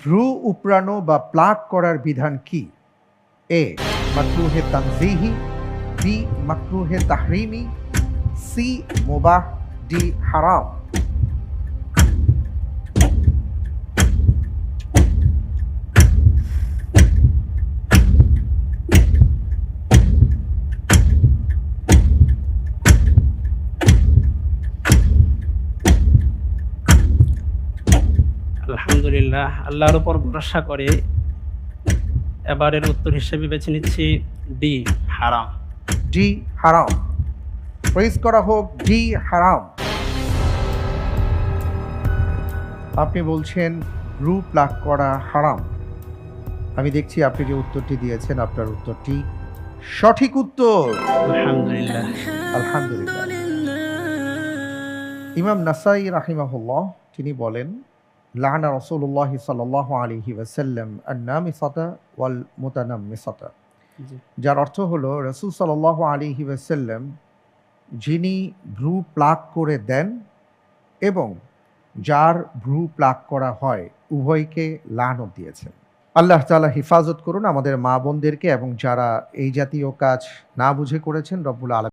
ভ্রু উপড়ানো বা প্লাক করার বিধান কি এ মাকরুহে তানজিহি বি মাকরুহে তাহরিমি সি মোবাহ ডি হারাম আলহামদুলিল্লাহ আল্লাহর উপর ভরসা করে এবারের উত্তর হিসেবে বেছে নিচ্ছি ডি হারাম। ডি হারাম। প্রেস করা হোক ডি হারাম। আপনি বলছেন রু প্লাক করা হারাম। আমি দেখছি আপনি যে উত্তরটি দিয়েছেন আপনার উত্তরটি সঠিক উত্তর। আলহামদুলিল্লাহ। আলহামদুলিল্লাহ। ইমাম নাসাই রাহিমাহুল্লাহ তিনি বলেন লানা রসুল্লাহ সাল্লাহ আলিহি ওয়াসাল্লাম আন্নামিসাতা ওয়াল মুতানাম্মিসাতা জি। যার অর্থ হলো রসুল সাল্লাহ আলিহি ওয়াসাল্লাম যিনি ভ্রু প্লাক করে দেন এবং যার ভ্রু প্লাক করা হয় উভয়কে লানত দিয়েছেন আল্লাহ তালা হিফাজত করুন আমাদের মা বোনদেরকে এবং যারা এই জাতীয় কাজ না বুঝে করেছেন রব্বুল আলম